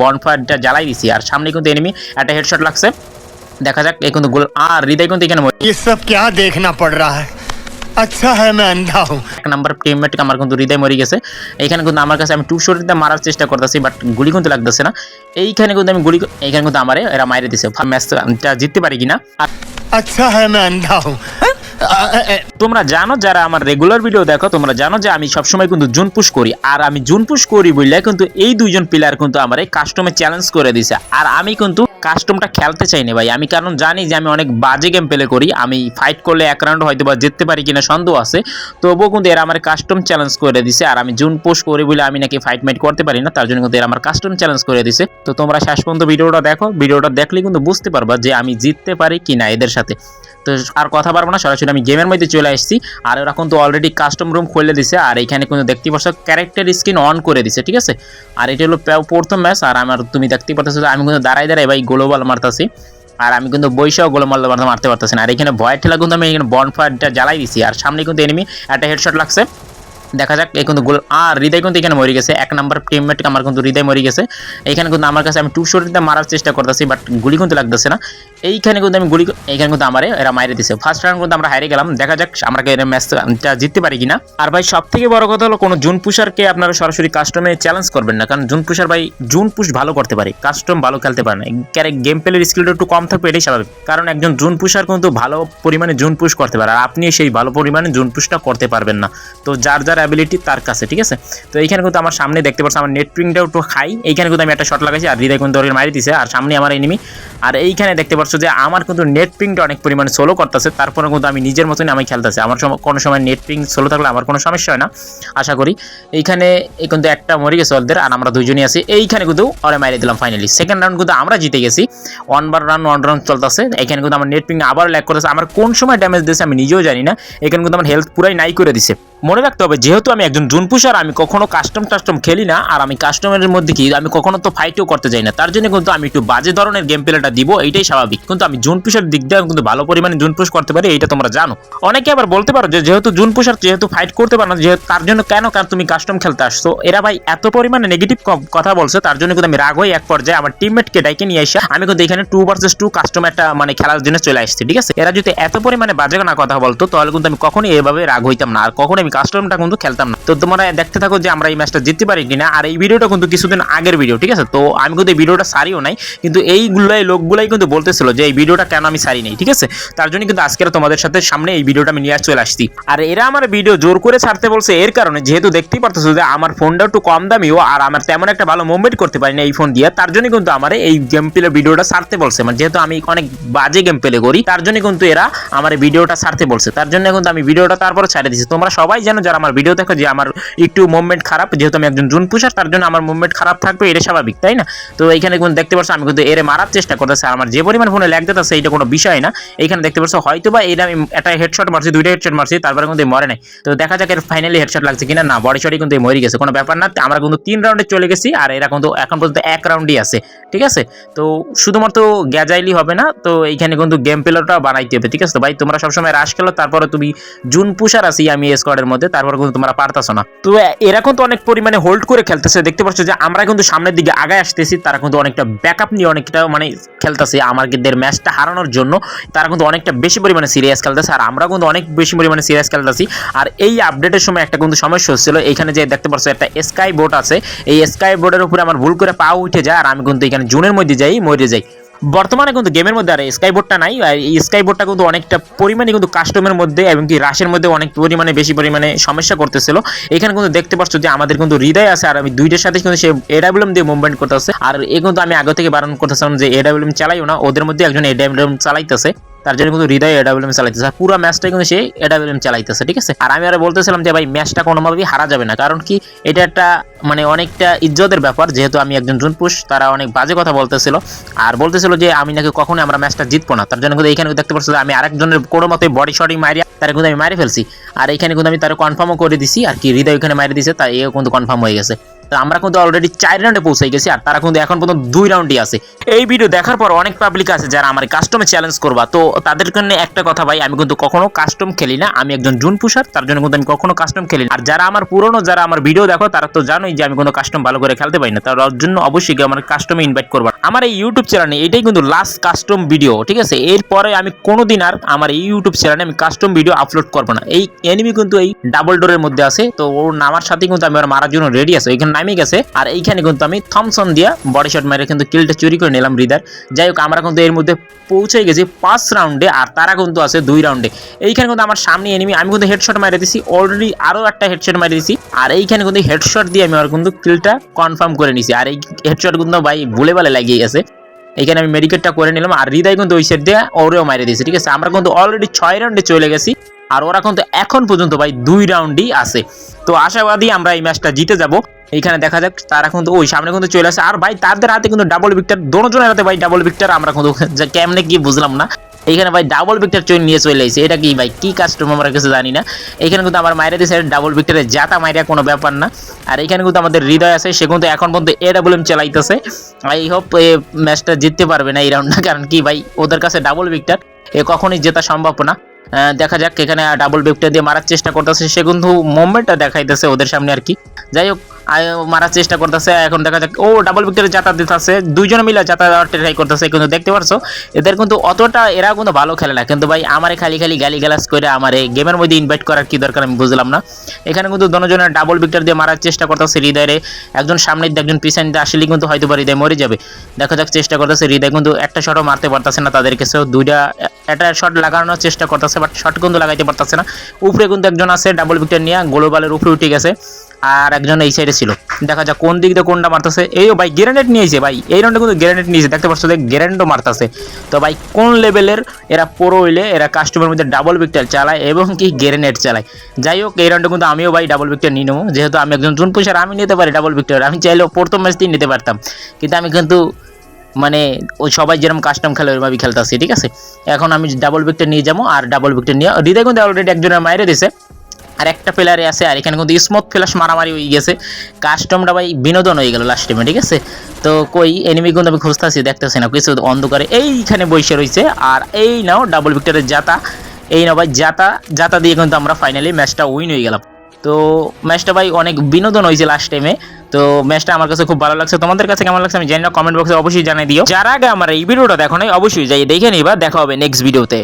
বনফায়ারটা জ্বালাই দিছি আর সামনে কিন্তু এনিমি একটা হেডশট লাগছে দেখা যাক এই কিন্তু গোল আর হৃদয় কিন্তু এখানে মরে ये सब क्या देखना पड़ रहा है अच्छा है मैं अंधा हूँ এক নাম্বার টিমমেট আমার কিন্তু হৃদয় মরে গেছে এইখানে কিন্তু আমার কাছে আমি টু শটিতে মারার চেষ্টা করতেছি বাট গুলি কিন্তু লাগতেছে না এইখানে কিন্তু আমি গুলি এইখানে কিন্তু আমারে এরা মাইরে দিছে ম্যাচটা জিততে পারি কিনা আর अच्छा है मैं अंधा हूँ তোমরা জানো যারা আমার রেগুলার ভিডিও দেখো, তোমরা জানো যে আমি সবসময় কিন্তু জুন পুশ করি। আর আমি জুন পুশ করি বললে কিন্তু এই দুইজন প্লেয়ার কিন্তু আমার এই কাস্টমে চ্যালেঞ্জ করে দিছে। আর আমি কিন্তু কাস্টমটা খেলতে চাই না ভাই। আমি কারণ জানি যে আমি অনেক বাজে গেম প্লে করি। আমি ফাইট করলে এক রাউন্ড হয়তো বা জিততে পারি কিনা সন্দেহ আছে। তবুও কিন্তু এরা আমার কাস্টম চ্যালেঞ্জ করে দিছে। আর আমি জুন পুশ করি বলে আমি নাকি ফাইট মাইট করতে পারি না, তার জন্য কিন্তু এরা আমার কাস্টম চ্যালেঞ্জ করে দিছে। তো তোমরা শেষ পর্যন্ত ভিডিওটা দেখো। ভিডিওটা দেখলে কিন্তু বুঝতে পারবা যে আমি জিততে পারি কিনা এদের সাথে। তো আর কথা পারব না, সরাসরি আমি গেমের মধ্যে চলে আসছি, আর ওরা কিন্তু অলরেডি কাস্টম রুম খুলে দিছে, আর এখানে কিন্তু দেখতে পাচ্ছ ক্যারেক্টার স্ক্রিন অন করে দিছে, ঠিক আছে? আর এটা হলো প্রথম ম্যাচ আর আমার তুমি দেখতে পাচ্ছ আমি কিন্তু দাঁড়াই দাঁড়াই ভাই গ্লোবাল মারতাছি, আর আমি কিন্তু বৈশাও গোলো মারতে মারতে মারতে পারতেছি না। আর এখানে ভয়ের ঠেলা কিন্তু আমি এখানে বনফায়ারটা জ্বালাই দিছি, আর সামনে কিন্তু এনিমি একটা হেডশট লাগছে। দেখা যাক, এই কিন্তু গোল, আর হৃদয় কিন্তু এখানে মরে গেছে। এক নাম্বার টিমমেট আমার কিন্তু হৃদয় মরে গেছে। এইখানে কিন্তু আমার কাছে আমি টু শটিতে মারার চেষ্টা করতেছি বাট গুলি কিন্তু লাগতেছে না। এইখানে কিন্তু আমি গুলি, এইখানে কিন্তু আমার, এরা মাইরে দিছে। ফার্স্ট রাউন্ড কিন্তু আমরা হারিয়ে গেলাম। দেখা যাক, আমরা এর ম্যাচটা জিততে পারি কিনা। আর ভাই সব থেকে বড় কথা হলো, কোনো জুন পুষারকে আপনারা সরাসরি কাস্টমে চ্যালেঞ্জ করবেন না। কারণ জুন পুষার ভাই, জুন পুশ ভালো করতে পারে। কাস্টম ভালো খেলতে পারে না। ক্যারেক গেম প্লের স্কিলটা একটু কম থাকবে, এটাই স্বাভাবিক। কারণ একজন জুন পুষার কিন্তু ভালো পরিমাণে জুন পুশ করতে পারে। আর আপনি সেই ভালো পরিমাণে জুন পুশটা করতে পারবেন না। তো যার যার অ্যাবিলিটি তার কাছে, ঠিক আছে? তো এইখানে কিন্তু আমার সামনে দেখতে পাচ্ছ, আমার নেট পিংটাও একটু খাই এইখানে কিন্তু আমি একটা শট লাগাইছি আর হৃদয় কিন্তু ওকে মারি দিছে। আর সামনে আমার এনিমি আর এইখানে দেখতে পাচ্ছ যে আমার কিন্তু নেট পিংটা অনেক পরিমাণে সোলো করতেছে। তারপরে কিন্তু আমি নিজের মতনই আমি খেলতেছি। আমার সময় কোনো সময় নেট পিং সোলো থাকলে আমার কোনো সমস্যা হয় না, আশা করি। এইখানে এই কিন্তু একটা মরে গেছে ওদের, আর আমরা দুইজনই আছি। এইখানে কিন্তু ওরে মারি দিলাম ফাইনালি সেকেন্ড রাউন্ড কিন্তু আমরা জিতে গেছি। ওয়ান বার রান ওয়ান রাউন্ড চলতেছে। এখানে কিন্তু আমার নেট পিং আবার ল্যাক করতেছে। আমার কোন সময় ড্যামেজ দিয়েছে আমি নিজেও জানি না। এখানে কিন্তু আমার হেলথ পুরাই নাই করে দিছে। মনে রাখতে হবে, যেহেতু আমি একজন জুন পুষার আমি কখনো কাস্টম টাস্টম খেলি না, আর আমি কাস্টমারের মধ্যে কি, আমি কখনো তো ফাইটও করতে যাই না। তার জন্য কিন্তু আমি একটু বাজে ধরনের গেম প্লেটা দিব, এইটাই স্বাভাবিক। কিন্তু আমি জুন পুষার দিক দিয়ে কিন্তু ভালো পরিমাণে জুন পুষ করতে পারি, এইটা তোমরা জানো। অনেকে আবার বলতে পারো যেহেতু জুন পুষার যেহেতু ফাইট করতে পারো না, যেহেতু তার জন্য কেন কারণ তুমি কাস্টম খেলতে আসছো? এরা ভাই এত পরিমাণে নেগেটিভ কথা বলছে, তার জন্য কিন্তু আমি রাগ হয়ে এক পর্যায়ে আমার টিমমেটকে ডাইকে নিয়ে এসে আমি কিন্তু এখানে টু ভার্সেস টু কাস্টম একটা মানে খেলার জন্য চলে আসছি, ঠিক আছে? এরা যদি এত পরিমাণে বাজে না কথা বলতো, তাহলে কিন্তু আমি কখনোই এভাবে রাগ হইতাম না, আর কখনো আমি কাস্টমটা কিন্তু খেলতাম না। তো তোমরা দেখতে থাকো যে আমরা এই ম্যাচটা জিততে পারি কিনা। আর এই ভিডিওটা কিন্তু কিছুদিন আগের ভিডিও ঠিক আছে? তো আমি কিন্তু এই ভিডিওটা সারিও নাই, কিন্তু এইগুলাই লোকগুলাই কিন্তু বলতেছিল যে এই ভিডিওটা কেন আমি সারি নাই, ঠিক আছে? তার জন্য কিন্তু আজকের তোমাদের সাথে সামনে এই ভিডিওটা আমি নিয়ে চলে আসছি। আর এরা আমার ভিডিও জোর করে ছাড়তে বলছে এর কারণে, যেহেতু দেখতেই পারতেছো যে আমার ফোনটা একটু কম দামিও, আর আমার তেমন একটা ভালো মুভমেন্ট করতে পারি না এই ফোন দিয়ে, তার জন্য কিন্তু আমার এই গেম প্লে ভিডিওটা ছাড়তে বলছে। মানে যেহেতু আমি অনেক বাজে গেম প্লে করি, তার জন্য কিন্তু এরা আমার ভিডিওটা ছাড়তে বলছে। তার জন্য কিন্তু আমি ভিডিওটা তারপরে ছাড়ে দিচ্ছি তোমরা সবাই জানো যারা আমার ভিডিও দেখো যে আমার একটু মুভমেন্ট খারাপ, যেহেতু আমি একজন জুন পুষার তার জন্য আমার মুভমেন্ট খারাপ থাকবে এটা স্বাভাবিক, তাই না? তো এইখানে কিন্তু দেখতে পাচ্ছ আমি কিন্তু এরে মারার চেষ্টা করতেছি আমার যে পরিমাণ ফোনে ল্যাগ দিতেছে এইটা কোনো বিষয় না। এখানে দেখতে পাচ্ছ হয়তো বা এটা আমি একটা হেডশট মারছি, দুইটা হেডশট মারছি, তারপরে কিন্তু মরে নাই। তো দেখা যাক এর ফাইনালি হেডশট লাগছে কিনা, না বডি শটই কিন্তু মরে গেছে, কোনো ব্যাপার না। আমরা কিন্তু তিন রাউন্ডে চলে গেছি, আর এরা কিন্তু এখন পর্যন্ত এক রাউন্ডই আছে, ঠিক আছে? তো শুধুমাত্র গ্যাজাইলি হবে না, তো এইখানে কিন্তু গেম প্লেটা বানাইতে হবে, ঠিক আছে? তো ভাই, তোমরা সবসময় রাশ খেলো, তারপরে তুমি জুন পুষার আছি, আমি স্কোয়াডের মধ্যে, তারপরে কিন্তু তোমরা পারতাছো না। তো এরা কিন্তু অনেক পরিমাণে হোল্ড করে খেলতেছে, দেখতে পাচ্ছ যে আমরা কিন্তু সামনের দিকে আগায় আসতেছি, তারা কিন্তু অনেকটা ব্যাকআপ নিয়ে অনেকটা মানে খেলতেছে আমাদের ম্যাচটা হারানোর জন্য। তারা কিন্তু অনেকটা বেশি পরিমাণে সিরিয়াস খেলতেছে, আর আমরা কিন্তু অনেক বেশি পরিমাণে সিরিয়াস খেলতেছি। আর এই আপডেটের সময় একটা কিন্তু সমস্যা হচ্ছিল, এখানে যে দেখতে পাচ্ছ একটা স্কাই বোর্ড আছে, এই স্কাই বোর্ডের উপরে আমার ভুল করে পা উঠে যায়, আর আমি কিন্তু এখানে জুনের মধ্যে যাই, মরে যাই। বর্তমানে কিন্তু গেমের মধ্যে আর স্কাই বোর্ডটা নাই। আর এই স্কাইবোর্ডটা কিন্তু অনেকটা পরিমাণে কিন্তু কাস্টমের মধ্যে এবং কি রাশের মধ্যে অনেক পরিমাণে বেশি পরিমাণে সমস্যা করতেছিল। এখানে কিন্তু দেখতে পাচ্ছ যে আমাদের কিন্তু হৃদয় আছে আর আমি দুইটার সাথে কিন্তু সে এডাব্লিউএম দিয়ে মুভমেন্ট করতেছে। আর এ কিন্তু আমি আগে থেকে বারণ করতেছিলাম যে এডাব্লিউএম চালাইও না, ওদের মধ্যে একজন এডাব্লিউএম চালাইতেছে। তার জন্য কিন্তু হৃদয় এডাব্লিউএম চালাইতেছে। আর পুরো ম্যাচটা কিন্তু সে এডাব্লিউএম চালাইতেছে, ঠিক আছে? আর আমি আর বলতেছিলাম যে, ভাই ম্যাচটা কোনোভাবেই হারা যাবে না। কারণ কি, এটা একটা মানে অনেকটা ইজ্জতের ব্যাপার। যেহেতু আমি একজন জুনপুষ তারা অনেক বাজে কথা বলতেছিল। আর বলতেছিল যে, আমি নাকি কখনোই আমরা ম্যাচটা জিতবো না। তার জন্য কিন্তু এখানে দেখতে পাচ্ছি আমি আরেকজনের কোনো মতে বডি শটিং মারিয়া তারা কিন্তু আমি মারি ফেলছি। আর এখানে কিন্তু আমি তার কনফার্মও করে দিছি। আর কি, হৃদয় ওখানে মারি দিছে, তাই এও কিন্তু কনফার্ম হয়ে গেছে। আমরা কিন্তু অলরেডি চার রাউন্ডে পৌঁছে গেছি, আর তারা কিন্তু এখন পর্যন্ত দুই রাউন্ডই আছে। এই ভিডিও দেখার পর অনেক পাবলিক আছে যারা আমার কাস্টমে চ্যালেঞ্জ করবা। তো তাদের জন্য একটা কথা ভাই, আমি কিন্তু কখনো কাস্টম খেলি না। আমি একজন জুন পুষার তার জন্য কিন্তু আমি কখনো কাস্টম খেলি না। আর যারা আমার পুরনো, যারা আমার ভিডিও দেখো, তারা তো জানোই যে আমি কোনো কাস্টম ভালো করে খেলতে পারি না। তার জন্য অবশ্যই আমার কাস্টমে ইনভাইট করবা। আমার এই ইউটিউব চ্যানেলে এটাই কিন্তু লাস্ট কাস্টম ভিডিও ঠিক আছে? এরপরে আমি কোনোদিন আর আমার এই ইউটিউব চ্যানেলে আমি কাস্টম ভিডিও আপলোড করব না। এই এনিমি কিন্তু এই ডাবল ডোরের মধ্যে আছে, তো ওর নামার সাথে কিন্তু আমি ওর মারার জন্য রেডি আছে। এখানে নামে গেছে। আর এইখানে কিন্তু আমি থমসন দিয়া বডি শট মারে কিন্তু কিলটা চুরি করে নিলাম রিদার যাই হোক, আমরা কিন্তু এর মধ্যে পৌঁছে গেছি পাঁচ রাউন্ডে আর তারা কিন্তু আছে দুই রাউন্ডে এইখানে কিন্তু আমার সামনে এনিমি আমি কিন্তু হেডশট মারে দিছি অলরেডি আরও একটা হেডশট মারে দিছি। আর এইখানে কিন্তু হেডশট দিয়ে আমি আর কিন্তু কিলটা কনফার্ম করে নিছি। আর এই হেডশট কিন্তু ভাই ভুলে ভালে লাগিয়ে গেছে। এখানে আমি মেডিকেটটা করে নিলাম, আর হৃদয় কিন্তু ওই সাইড দিয়ে ওরেও মারে দিয়েছে, ঠিক আছে? আমরা কিন্তু অলরেডি ছয় রাউন্ডে চলে গেছি, আর ওরা কিন্তু এখন পর্যন্ত ভাই দুই রাউন্ডই আছে। তো আশাবাদী আমরা এই ম্যাচটা জিতে যাব। এইখানে দেখা যাক, তারা কিন্তু, ওই সামনে কিন্তু চলে আসে। আর ভাই, তাদের হাতে কিন্তু ডাবল ভিক্টার দোনোজনের হাতে ভাই ডাবল ভিক্টার আমরা কিন্তু কেমনে কি বুঝলাম না। এইখানে ভাই ডাবল ভিক্টর চলে নিয়ে চলে এসেছে। এটা কি ভাই? কি কাস্টম আমরা কিছু জানি না। এখানে কিন্তু আমার মাইরা দিয়েছে ডাবল ভিক্টরে জাতা মাইরা কোনো ব্যাপার না। আর এখানে কিন্তু আমাদের হৃদয় আছে, সে কিন্তু এখন পর্যন্ত এ ডাবল এম চালাইতেছে। আই হোপ এ ম্যাচটা জিততে পারবে না এই রাউন্ডটা কারণ কি ভাই? ওদের কাছে ডাবল ভিক্টর এ কখনই জেতা সম্ভব না। দেখা যাক, এখানে ডাবল ভিক্টর দিয়ে মারার চেষ্টা করতেছে। সে কিন্তু মুভমেন্টটা দেখাইতেছে ওদের সামনে আর কি। যাই হোক মারার চেষ্টা করতেছে, এখন দেখা যাক। ও ডাবল ভিক্টরে যাতায়াত দিতেছে, দুইজনে মিলে যাতায়াত ট্রাই করতেছে, কিন্তু দেখতে পারছ, এদের কিন্তু অতটা এরা কিন্তু ভালো খেলে না। কিন্তু ভাই, আমারে খালি খালি গালি গালাজ করে আমার এই গেমের মধ্যে ইনভাইট করার কি দরকার আমি বুঝলাম না। এখানে কিন্তু দুজনের ডাবল ভিক্টর দিয়ে মারার চেষ্টা করতেছে হৃদয়ে। একজন সামনে একজন পিছন আসলে কিন্তু হয়তো বা হৃদয় মরে যাবে। দেখা যাক চেষ্টা করতেছে, হৃদয় কিন্তু একটা শটও মারতে পারতেছে না তাদের কাছে দুইটা, একটা শট লাগানোর চেষ্টা করতেছে বাট শট কিন্তু লাগাইতে পারতেছে না। উপরে কিন্তু একজন আছে ডাবল ভিক্টর নিয়ে, গ্লোবালের উপরে উঠে গেছে। আর একজন এই সাইডে ছিল। দেখা যাক কোন দিক দিয়ে কোনটা মারতেছে। এই ভাই, গ্রেনেড নিয়েছে ভাই। এই রাউন্ডে কিন্তু গ্রেনেড নিয়েছে। দেখতে পাচ্ছ যে গ্রেনেডও মারতেছে। তো ভাই, কোন লেভেলের এরা পুরো হইলে এরা কাস্টমার মধ্যে ডাবল ভিক্টর চালায় এবং কি গ্রেনেড চালায়? যাই হোক, এই রাউন্ডে কিন্তু আমিও ভাই ডাবল ভিক্টর নিয়ে নেব। যেহেতু আমি একজন জুন পুষার, আমি নিতে পারি ডাবল ভিক্টর আমি চাইলেও প্রথম ম্যাচতেই নিতে পারতাম। কিন্তু আমি কিন্তু মানে ওই সবাই যেরকম কাস্টম খেলে ওইভাবে ওইভাবেই খেলতেছি, ঠিক আছে? এখন আমি ডাবল ভিক্টর নিয়ে যাব আর ডাবল ভিক্টর নিয়ে হৃদয় কিন্তু অলরেডি একজনের মাইরে দিছে। আর একটা প্লেয়ারে আছে, আর এখানে কিন্তু স্মোক ফ্ল্যাশ মারামারি হয়ে গেছে। কাস্টমটা ভাই বিনোদন হয়ে গেল লাস্ট টাইমে ঠিক আছে? তো কই এনিমি কিন্তু আমি খুঁজতেছি, দেখতেছি না, কিছু অন্ধকারে এইখানে বসে রয়েছে আর এই নাও ডাবল ভিক্টরের জাতা। এই নাও ভাই, জাতা জাতা দিয়ে কিন্তু আমরা ফাইনালি ম্যাচটা উইন হয়ে গেলাম। তো ম্যাচটা ভাই অনেক বিনোদন হয়েছে লাস্ট টাইমে তো ম্যাচটা আমার কাছে খুব ভালো লাগছে। তোমাদের কাছে কেমন লাগছে আমি জানি না কমেন্ট বক্সে অবশ্যই জানিয়ে দিও। যারা আগে আমার এই ভিডিওটা দেখো নাই, অবশ্যই যাই দেখে নিবা। দেখা হবে নেক্সট ভিডিওতে